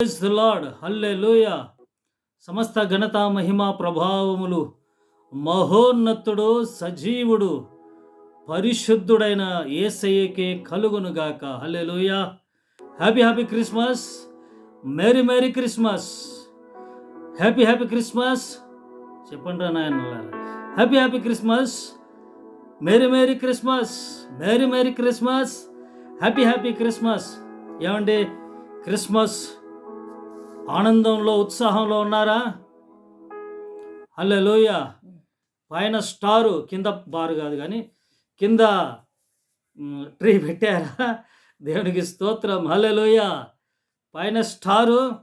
Praise the lord హల్లెలూయ సమస్త ఘనత మహిమ ప్రభావములు మహోన్నతుడు సజీవుడు పరిశుద్ధుడైన ఏసయ్యకే కలుగునుగాక. Hallelujah happy happy Christmas merry merry Christmas happy happy Christmas చెప్పండి రా నాయన happy happy Christmas merry merry Christmas merry merry Christmas happy happy Christmas ఏమండి? క్రిస్మస్ ఆనందంలో ఉత్సాహంలో ఉన్నారా? హల్లెలూయ. పైన స్టారు కింద బారు కాదు కానీ కింద ట్రీ పెట్టారా? దేవునికి స్తోత్రం. హల్లెలూయ. పైన స్టారు.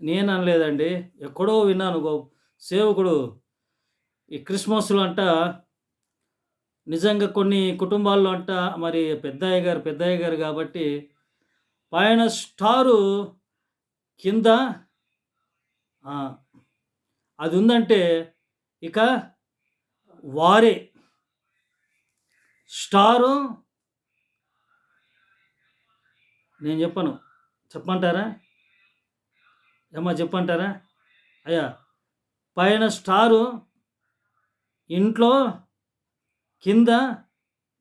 నేను అనలేదండి ఎక్కడో విన్నాను. గో సేవకుడు ఈ క్రిస్మస్లో అంట నిజంగా కొన్ని కుటుంబాల్లో అంట మరి పెద్దయ్య గారు పెద్దయ్య గారు కాబట్టి పైన స్టారు కింద అది ఉందంటే ఇక వారే. స్టారు నేను చెప్పను. చెప్పంటారా ఏమా చెప్పంటారా అయ్యా పైన స్టారు ఇంట్లో కింద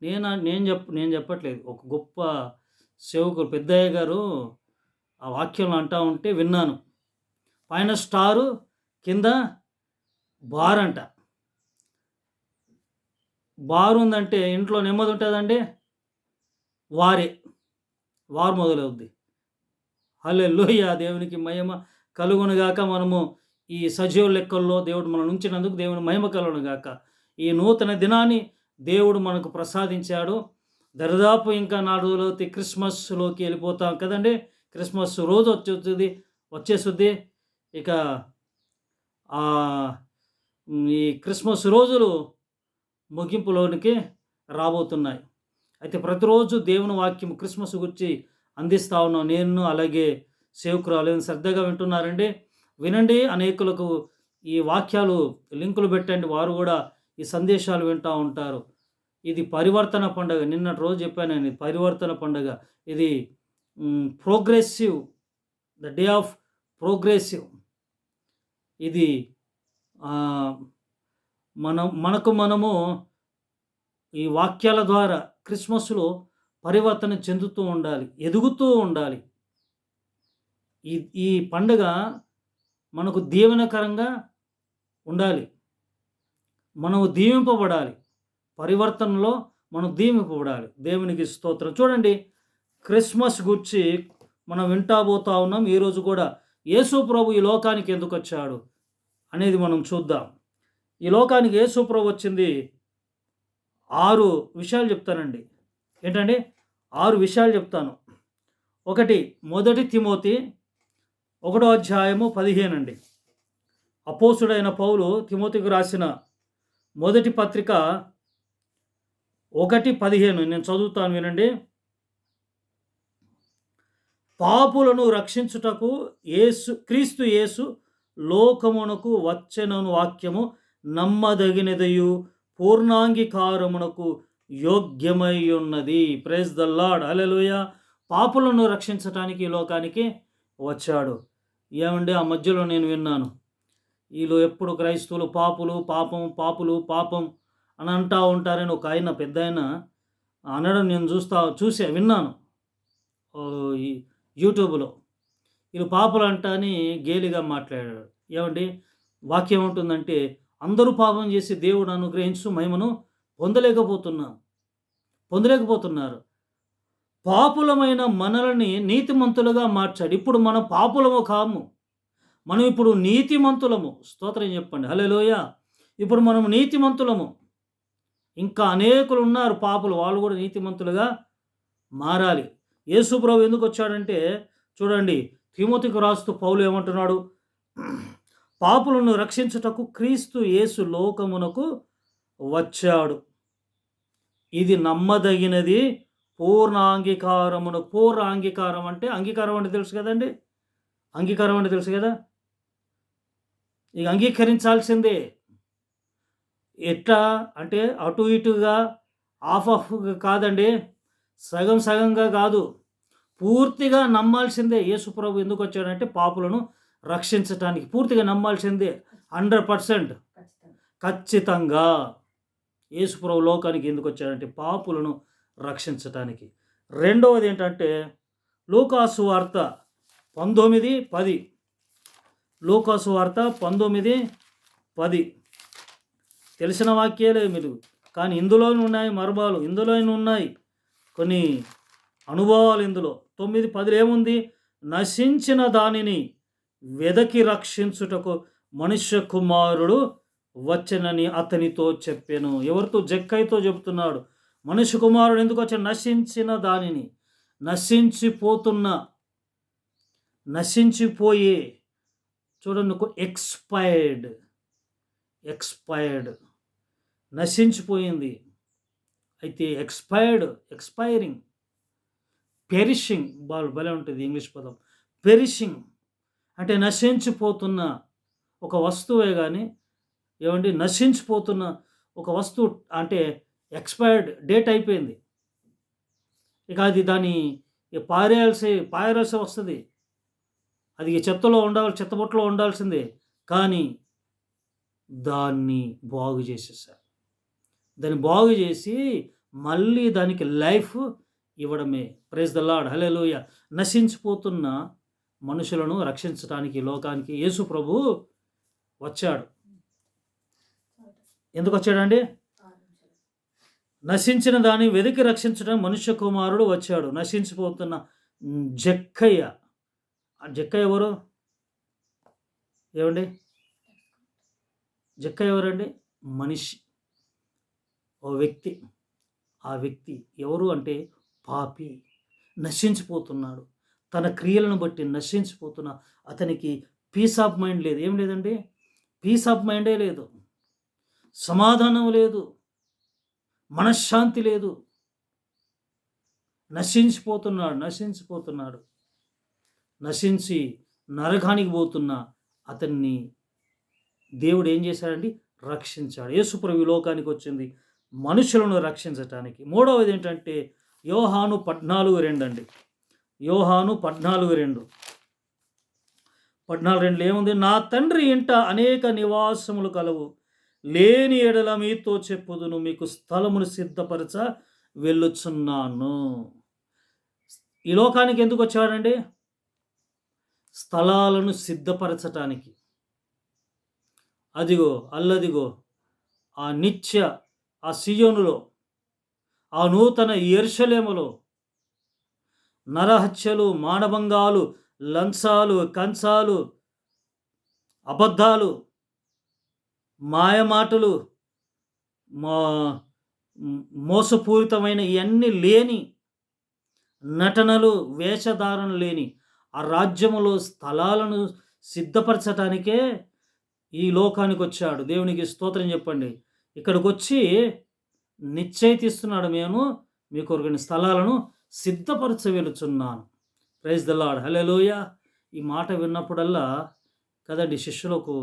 నేను నేను చెప్ప నేను చెప్పట్లేదు. ఒక గొప్ప సేవకులు పెద్దయ్య గారు ఆ వాక్యం అంటా ఉంటే విన్నాను. పైన స్టారు కింద బార్ అంట. బార్ ఉందంటే ఇంట్లో నెమ్మది ఉంటుందండి? వారే. వారు మొదలవుద్ది. హలే లోయ దేవునికి మహిమ కలుగునుగాక మనము ఈ సజీవ లెక్కల్లో దేవుడు మనం ఉంచినందుకు దేవుని మహిమ కలుగునుగాక. ఈ నూతన దినాన్ని దేవుడు మనకు ప్రసాదించాడు. దరిదాపు ఇంకా నాలుగు రోజులైతే క్రిస్మస్లోకి వెళ్ళిపోతాం కదండి? క్రిస్మస్ రోజు వచ్చేస్తుంది వచ్చేస్తుంది ఇక ఈ క్రిస్మస్ రోజులు ముగింపులోనికి రాబోతున్నాయి. అయితే ప్రతిరోజు దేవుని వాక్యం క్రిస్మస్ గురించి అందిస్తా ఉన్నాం నేను అలాగే సేవకురాలు శ్రద్ధగా వింటున్నారండి? వినండి. అనేకులకు ఈ వాక్యాలు లింకులు పెట్టండి. వారు కూడా ఈ సందేశాలు వింటూ ఉంటారు. ఇది పరివర్తన పండుగ. నిన్నటి రోజు చెప్పాను నేను పరివర్తన పండుగ. ఇది progressive the day of progressive ఇది మనం మనకు మనము ఈ వాక్యాల ద్వారా క్రిస్మస్లో పరివర్తన చెందుతూ ఉండాలి ఎదుగుతూ ఉండాలి. ఈ ఈ పండుగ మనకు దీవెనకరంగా ఉండాలి. మనము దీవింపబడాలి. పరివర్తనలో మనం దీవింపబడాలి. దేవునికి స్తోత్రం. చూడండి క్రిస్మస్ గురించి మనం వింటాబోతా ఉన్నాం. ఈరోజు కూడా యేసు ప్రభు ఈ లోకానికి ఎందుకు వచ్చాడు అనేది మనం చూద్దాం. ఈ లోకానికి యేసు ప్రభు వచ్చింది ఆరు విషయాలు చెప్తానండి. ఏంటండి? ఆరు విషయాలు చెప్తాను. ఒకటి మొదటి తిమోతి ఒకటో అధ్యాయము పదిహేను అండి అపోసుడైన పౌలు తిమోతికి రాసిన మొదటి పత్రిక ఒకటి పదిహేను. నేను చదువుతాను వినండి. పాపులను రక్షించుటకు యేసు క్రీస్తు యేసు లోకమునకు వచ్చెనను వాక్యము నమ్మదగినదయు పూర్ణాంగీకారమునకు యోగ్యమై ఉన్నది ప్రేజ్ ద లార్డ్ అలెలుయ పాపులను రక్షించటానికి ఈ లోకానికి వచ్చాడు. ఏమండి? ఆ మధ్యలో నేను విన్నాను. వీళ్ళు ఎప్పుడు క్రైస్తవులు పాపులు పాపం పాపులు పాపం అని అంటా ఉంటారని ఒక ఆయన పెద్ద ఆయన అనడం నేను చూస్తా చూసే విన్నాను. ఈ యూట్యూబ్లో వీళ్ళు పాపులు అంట అని గేలిగా మాట్లాడాడు. ఏమండి? వాక్యం ఏముంటుందంటే అందరూ పాపం చేసి దేవుడు అనుగ్రహించు మహిమను పొందలేకపోతున్నాం పొందలేకపోతున్నారు. పాపులమైన మనల్ని నీతిమంతులుగా మార్చాడు. ఇప్పుడు మనం పాపులము కాము. మనం ఇప్పుడు నీతిమంతులము. స్తోత్రం చెప్పండి. హలోయ ఇప్పుడు మనం నీతిమంతులము. ఇంకా అనేకులు ఉన్నారు పాపులు. వాళ్ళు కూడా నీతిమంతులుగా మారాలి. యేసుప్రభు ఎందుకు వచ్చాడంటే చూడండి తిమోతికి రాస్తూ పౌలు ఏమంటున్నాడు? పాపులను రక్షించుటకు క్రీస్తు యేసు లోకమునకు వచ్చాడు. ఇది నమ్మదగినది పూర్ణ అంగీకారమును పూర్ణ అంగీకారం అంటే అంగీకారం అంటే తెలుసు కదండి? అంగీకారం అంటే తెలుసు కదా? ఇక అంగీకరించాల్సిందే. ఎట్లా అంటే అటు ఇటుగా ఆఫ్ ఆఫ్ కాదండి సగం సగంగా కాదు. పూర్తిగా నమ్మాల్సిందే యేసు ప్రభు ఎందుకు వచ్చాడంటే పాపులను రక్షించటానికి. పూర్తిగా నమ్మాల్సిందే హండ్రెడ్ పర్సెంట్. ఖచ్చితంగా యేసుప్రభు లోకానికి ఎందుకు వచ్చాడంటే పాపులను రక్షించటానికి. రెండవది ఏంటంటే లోకాసు వార్త పంతొమ్మిది పది. లోకాసు వార్త పంతొమ్మిది పది. తెలిసిన వాక్యాలే మీరు. కానీ ఇందులోనే ఉన్నాయి మర్మాలు. ఇందులోనే ఉన్నాయి కొన్ని అనుభవాలు ఇందులో. తొమ్మిది పదిలో ఏముంది? నశించిన దానిని వెదకి రక్షించుటకు మనుష్య కుమారుడు వచ్చనని అతనితో చెప్పాను. ఎవరితో? జక్కైతో చెబుతున్నాడు. మనుష్య కుమారుడు ఎందుకు వచ్చాడు? నశించిన దానిని. నశించిపోతున్న నశించిపోయే చూడండి ఎక్స్పైర్డ్ ఎక్స్పైర్డ్ నశించిపోయింది. అయితే ఎక్స్పైర్డ్ ఎక్స్పైరింగ్ పెరిషింగ్. బాల్ భలే ఉంటుంది ఇంగ్లీష్ పదం. పెరిషింగ్. అంటే నశించిపోతున్న ఒక వస్తువే కానీ ఏమండి? నశించిపోతున్న ఒక వస్తువు అంటే ఎక్స్పైర్డ్ డేట్ అయిపోయింది. ఇక అది దాని పారేయాల్సి పారేయాల్సి వస్తుంది. అది చెత్తలో ఉండాలి చెత్తబొట్టలో ఉండాల్సిందే. కానీ దాన్ని బాగు చేసేసారు. దాన్ని బాగు చేసి మళ్ళీ దానికి లైఫ్ ఇవ్వడమే. ప్రైజ్ ద లాడ్ హలేలోయ నశించిపోతున్న మనుషులను రక్షించడానికి లోకానికి యేసు ప్రభు వచ్చాడు. ఎందుకు వచ్చాడండి? నశించిన దాన్ని వెతికి రక్షించడం మనుష్య కుమారుడు వచ్చాడు. నశించిపోతున్న జక్కయ్య. ఆ జక్కయ్య ఎవరు? ఏమండి? జక్క ఎవరండి? మనిషి. ఓ వ్యక్తి. ఆ వ్యక్తి ఎవరు అంటే పాపి నశించిపోతున్నాడు. తన క్రియలను బట్టి నశించిపోతున్న అతనికి పీస్ ఆఫ్ మైండ్ లేదు. ఏం లేదండి? పీస్ ఆఫ్ మైండే లేదు. సమాధానం లేదు. మనశ్శాంతి లేదు. నశించిపోతున్నాడు నశించిపోతున్నాడు. నశించి నరకానికి పోతున్న అతన్ని దేవుడు ఏం చేశాడండి? రక్షించాడు. యేసుప్రభు లోకానికి వచ్చింది. మనుషులను రక్షించటానికి. మూడవది ఏంటంటే యోహాను పద్నాలుగు రెండు అండి. యోహాను పద్నాలుగు రెండు. పద్నాలుగు రెండులో ఏముంది? నా తండ్రి ఇంట అనేక నివాసములు కలవు. లేని ఎడల మీతో చెప్పుదును. మీకు స్థలమును సిద్ధపరచ వెళ్ళుచున్నాను. ఈ లోకానికి ఎందుకు వచ్చాడండి? స్థలాలను సిద్ధపరచటానికి. అదిగో అల్లదిగో ఆ నిత్య ఆ సియోనులో ఆ నూతన ఎర్షలేములో నరహత్యలు మానభంగాలు లంచాలు కంచాలు అబద్ధాలు మాయమాటలు మో మోసపూరితమైన ఇవన్నీ లేని నటనలు వేషధారణ లేని ఆ రాజ్యములో స్థలాలను సిద్ధపరచటానికే ఈ లోకానికి వచ్చాడు దేవునికి స్తోత్రం చెప్పండి. ఇక్కడికి వచ్చి నిశ్చయితిస్తున్నాడు మేము మీ కొరకని స్థలాలను సిద్ధపరచవెలుచున్నాను. ప్రైజ్ ద లాడ్ లోయ ఈ మాట విన్నప్పుడల్లా కదండి శిష్యులకు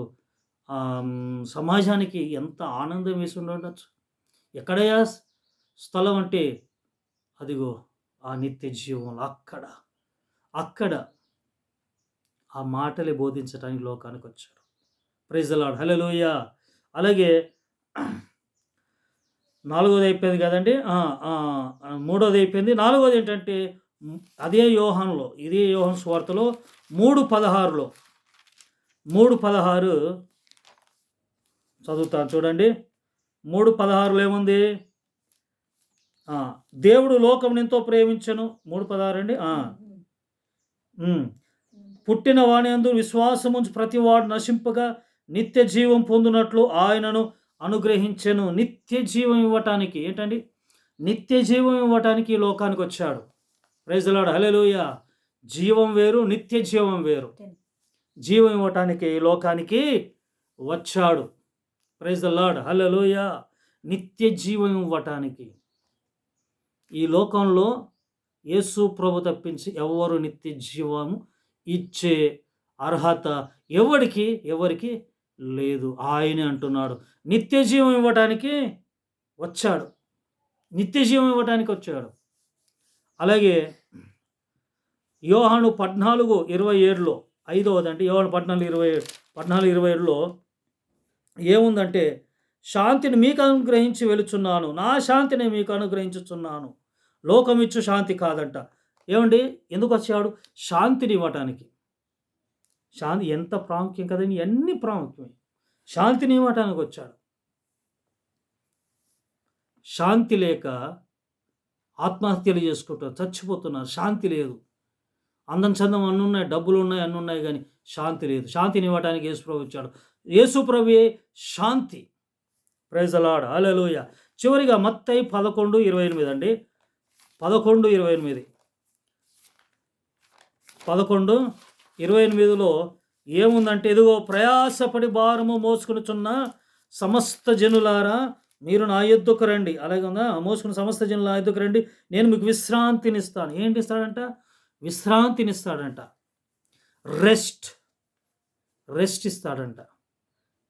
సమాజానికి ఎంత ఆనందం వేసి ఉండవచ్చు ఎక్కడయా స్థలం అంటే అదిగో ఆ నిత్య జీవం అక్కడ. అక్కడ ఆ మాటలే బోధించడానికి లోకానికి వచ్చారు ప్రైజ్ లాడ్ హలోయ అలాగే నాలుగోది అయిపోయింది కదండి మూడోది అయిపోయింది నాలుగోది ఏంటంటే అదే యోహన్లో ఇదే యోహన్ స్వార్తలో మూడు పదహారులో మూడు పదహారు చదువుతాను చూడండి. మూడు పదహారులో ఏముంది? దేవుడు లోకం ఎంతో ప్రేమించను. మూడు పదహారు అండి? పుట్టిన వాణి అందు విశ్వాసముంచి ప్రతి వాడు నశింపగా నిత్య జీవం పొందినట్లు ఆయనను అనుగ్రహించెను. నిత్య జీవం ఇవ్వటానికి ఏంటండి? నిత్య జీవం ఇవ్వటానికి ఈ లోకానికి వచ్చాడు. ప్రైజ్లాడు హలెలుయ జీవం వేరు నిత్య జీవం వేరు. జీవం ఇవ్వటానికి ఈ లోకానికి వచ్చాడు. ప్రైజ్ లాడ్ హల్లెలూయ నిత్య జీవం ఇవ్వటానికి. ఈ లోకంలో యేసు ప్రభు తప్పించి ఎవరు నిత్య జీవము ఇచ్చే అర్హత ఎవరికి ఎవరికి? లేదు. ఆయనే అంటున్నాడు. నిత్య జీవం ఇవ్వటానికి వచ్చాడు. నిత్య జీవం ఇవ్వటానికి వచ్చాడు. అలాగే యోహాను పద్నాలుగు ఇరవై ఏడులో ఐదవదంటే యోహాను పద్నాలుగు ఇరవై ఏడు పద్నాలుగు ఇరవై ఏడులో ఏముందంటే శాంతిని మీకు అనుగ్రహించి వెళుచున్నాను నా శాంతిని మీకు అనుగ్రహించుచున్నాను. లోకమిచ్చు శాంతి కాదంట. ఏమండి? ఎందుకు వచ్చాడు? శాంతిని ఇవ్వటానికి. శాంతి ఎంత ప్రాముఖ్యం కదండి? అన్ని ప్రాముఖ్యమే. శాంతిని ఇవ్వటానికి వచ్చాడు? శాంతి లేక ఆత్మహత్యలు చేసుకుంటారు చచ్చిపోతున్నారు. శాంతి లేదు. అందం చందం అన్ని ఉన్నాయి. డబ్బులు ఉన్నాయి అన్ని ఉన్నాయి కానీ శాంతి లేదు. శాంతిని ఇవ్వడానికి యేసుప్రభు వచ్చాడు యేసుప్రభుయే శాంతి. ప్రైజలాడ్ అలలోయ చివరిగా మత్తయి పదకొండు ఇరవై ఎనిమిది అండి. పదకొండు ఇరవై ఎనిమిది. పదకొండు ఇరవై ఎనిమిదిలో ఏముందంటే ఇదిగో ప్రయాసపడి భారము మోసుకునిచున్న సమస్త జనులారా మీరు నా ఎద్దుకు రండి. అలాగే ఉందా? మోసుకున్న సమస్త జనులు నా ఎద్దుకు రండి. నేను మీకు విశ్రాంతినిస్తాను. ఏంటి ఇస్తాడంట విశ్రాంతినిస్తాడంట. రెస్ట్. రెస్ట్ ఇస్తాడంట.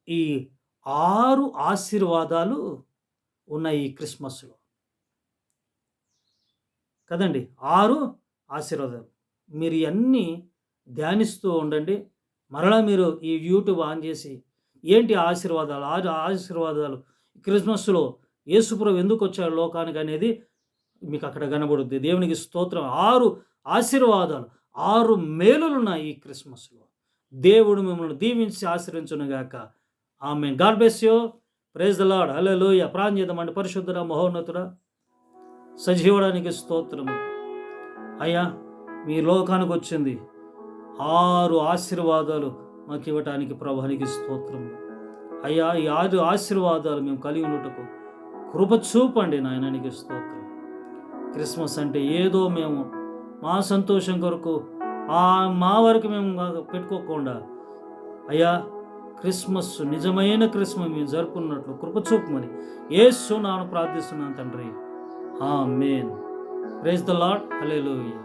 ఈ ఆరు ఆశీర్వాదాలు ఉన్నాయి ఈ క్రిస్మస్లో. కదండి? ఆరు ఆశీర్వాదాలు. మీరు ఇవన్నీ ధ్యానిస్తూ ఉండండి. మరలా మీరు ఈ యూట్యూబ్ ఆన్ చేసి ఏంటి ఆశీర్వాదాలు? ఆ ఆశీర్వాదాలు క్రిస్మస్లో యేసుప్రభు ఎందుకు వచ్చాడు లోకానికి అనేది మీకు అక్కడ కనబడుద్ది. దేవునికి స్తోత్రం. ఆరు ఆశీర్వాదాలు ఆరు మేలులు ఉన్నాయి ఈ క్రిస్మస్లో. దేవుడు మిమ్మల్ని దీవించి ఆశ్రయించునుగాక ఆమె God bless you. Praise the Lord hallelujah. ప్రాంజేతమండి పరిశుద్ధుడ మహోన్నతుడ. సజీవడానికి స్తోత్రము. అయ్యా మీ లోకానికి వచ్చింది. ఆరు ఆశీర్వాదాలు మాకు ఇవ్వటానికి ప్రభానికి స్తోత్రము అయ్యా ఈ ఆరు ఆశీర్వాదాలు మేము కలిగి ఉండటకు కృప చూపండి నాయనానికి స్తోత్రం. క్రిస్మస్ అంటే ఏదో మేము మా సంతోషం కొరకు మా వరకు మేము పెట్టుకోకుండా అయ్యా క్రిస్మస్ నిజమైన క్రిస్మస్ మేము జరుపుకున్నట్లు కృప చూపమని ఏసు నాను ప్రార్థిస్తున్నాను తండ్రి. Amen praise the Lord hallelujah.